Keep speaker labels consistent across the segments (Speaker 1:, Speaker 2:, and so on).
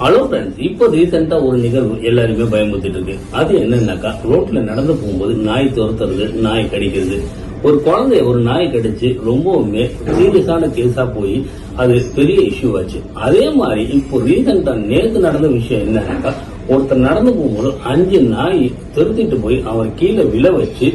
Speaker 1: Hello friends இப்போ ரீசெண்டாக ஒரு நிகழ்வு எல்லாருமே பயமுத்திட்டு இருக்கு. அது என்னன்னாக்கா ரோட்ல நடந்து போகும்போது நாய் துரத்துறது நாய் கடிக்கிறது ஒரு குழந்தைய ஒரு நாய் கடிச்சு ரொம்பவுமே சீரியஸான கேஸா போய் அது பெரிய இஷ்யூ ஆச்சு. அதே மாதிரி இப்போ ரீசெண்டா நேத்து நடந்த விஷயம் என்னன்னாக்கா ஒருத்தர் நடந்து போகும்போது அஞ்சு நாய் திருத்திட்டு போய் அவர் கீழே விழ வச்சு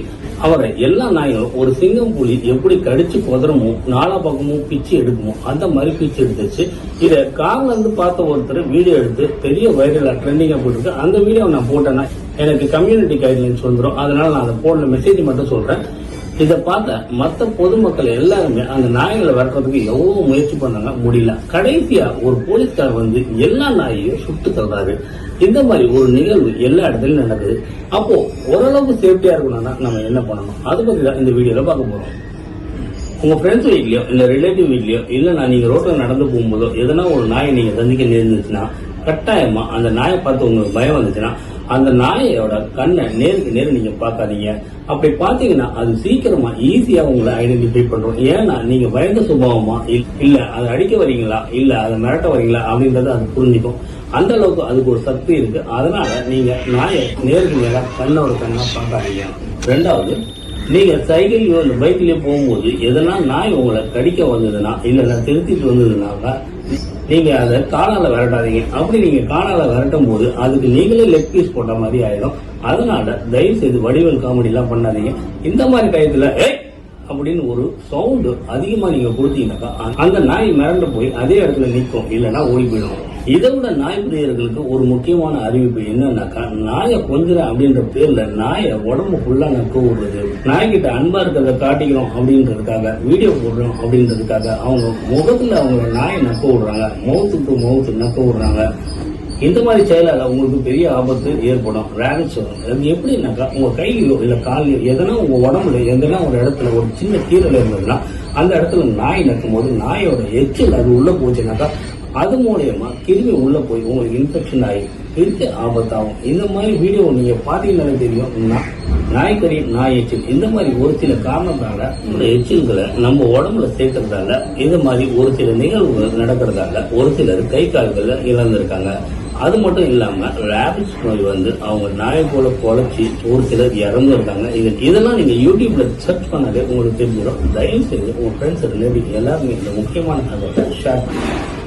Speaker 1: அவரை எல்லா நாய்களும் ஒரு சிங்கம் புலி எப்படி கடிச்சு குதிரமோ நாலா பக்கமும் பிச்சு எடுக்குமோ அந்த மாதிரி பிச்சு எடுத்துச்சு. இதை கார்ல இருந்து பார்த்த ஒருத்தர் வீடியோ எடுத்து பெரிய வைரலா ட்ரெண்டிங்கா போட்டுருக்கு அந்த வீடியோ நான் போட்டேன்னா எனக்கு கம்யூனிட்டி கைட்லைன்ஸ் வந்துடும் அதனால நான் அதை போடல மெசேஜ் மட்டும் சொல்றேன். இதை பார்த்த மத்த பொதுமக்கள் எல்லாருமே அந்த நாய்களை வளர்க்கறதுக்கு எவ்வளவு முயற்சி பண்ணாங்க முடியல. கடைசியா ஒரு போலீஸ்கார் வந்து எல்லா நாயையும் சுட்டு தள்ளுறாரு. இந்த மாதிரி ஒரு நிகழ்வு எல்லா இடத்துலயும் நடக்குது. அப்போ ஓரளவுக்கு சேஃப்டியா இருக்கணும்னா நம்ம என்ன பண்ணணும்? அது பத்தி தான் இந்த வீடியோல பார்க்க போறோம். உங்க ஃப்ரெண்ட்ஸ் வீட்லயோ இல்ல ரிலேட்டிவ் வீட்லயோ இல்லைன்னா நான் நீங்க ரோட்ல நடந்து போகும்போதோ எதனா ஒரு நாயை நீங்க சந்திக்க நேர்ந்துச்சுன்னா கட்டாயமா அந்த நாயை பார்த்து உங்களுக்கு பயம் வந்துச்சுன்னா அந்த நாயோட கண்ணை நேருக்கு நேரு நீங்க பார்க்காதீங்க. அப்படி பாத்தீங்கன்னா அது சீக்கிரமா ஈஸியா உங்களை ஐடென்டிஃபை பண்றோம் ஏன்னா நீங்க பயந்த சுபாவமா இல்- இல்ல அதை அடிக்க வரீங்களா? இல்ல அதை மிரட்ட வரீங்களா? அப்படின்றத அது புரிஞ்சுக்கும். அந்த அளவுக்கு அதுக்கு ஒரு சக்தி இருக்கு. அதனால நீங்க நாயை நேருக்கு நேரம் கண்ணோட கண்ணா பார்க்காதீங்க. ரெண்டாவது நீங்க சைக்கிள்லயோ இந்த பைக்லயோ போகும்போது எதனா நாய் உங்களை கடிக்க வந்ததுன்னா இல்ல திருத்திட்டு வந்ததுனாக்கா நீங்க அதை காலால விரட்டாதீங்க. அப்படி நீங்க காலால விரட்டும் போது அதுக்கு நீங்களே லெக் பீஸ் போட்ட மாதிரி ஆயிடும். அதனால தயவு செய்து வடிவல் காமெடி எல்லாம் பண்ணாதீங்க. இந்த மாதிரி டயத்துல ஏய்! அப்படின்னு ஒரு சவுண்டு அதிகமா நீங்க கொடுத்தீங்கன்னாக்கா அந்த நாய் மிரண்டு போய் அதே இடத்துல நிற்கும் இல்லைன்னா ஓடி போயிடும். இதை விட நாய் பிரியர்களுக்கு ஒரு முக்கியமான அறிவிப்பு என்னன்னாக்கா நாயை கொஞ்சம் அப்படின்ற பேர்ல நாயை உடம்பு ஃபுல்லா நக்க விடுறது நாய்கிட்ட அன்பா இருக்கிறத காட்டிக்கிறோம் அப்படின்றதுக்காக வீடியோ போடுறோம் அப்படின்றதுக்காக அவங்க முகத்துல அவங்க நாயை நக்க விடுறாங்க. முகத்துக்கு டு மவுத்து நக்க விடுறாங்க. இந்த மாதிரி செயலால் உங்களுக்கு பெரிய ஆபத்து ஏற்படும். ரேபிட்ஸ் வரும். அது எப்படின்னாக்கா உங்க கையிலோ இல்ல காலையோ எதனா உங்க உடம்புல எதனா ஒரு இடத்துல ஒரு சின்ன கீரல் இருந்ததுன்னா அந்த இடத்துல நாய் நக்கும் போது நாயோட எச்சில் அது உள்ள போச்சுனாக்கா அது மூலயமா கிருமி உள்ள போய் உங்களுக்கு இன்ஃபெக்ஷன் ஆகி பெரிய ஆபத்தாகும். இந்த மாதிரி வீடியோ நீங்க பாத்தீங்கன்னாலே தெரியும். நாய்க்கறி நாய் எச்சில் இந்த மாதிரி ஒரு சில காரணத்தால இந்த எச்சில்களை நம்ம உடம்புல சேர்க்கறதால இந்த மாதிரி ஒரு சில நிகழ்வுகள் நடக்கிறதால ஒரு சிலர் கை கால்களை இழந்திருக்காங்க. அது மட்டும் இல்லாம ரேபிட்ஸ் நோய் வந்து அவங்க நாயை போல குலைச்சி ஒரு சிலர் இறந்துருக்காங்க. இது இதெல்லாம் நீங்க யூடியூப்ல சர்ச் பண்ணாலே உங்களுக்கு தெரிஞ்சிடும். தயவு செய்து உங்க ஃப்ரெண்ட்ஸ் ரிலேட்டிவ் எல்லாருமே இந்த முக்கியமான தகவலை ஷேர் பண்ணுங்க.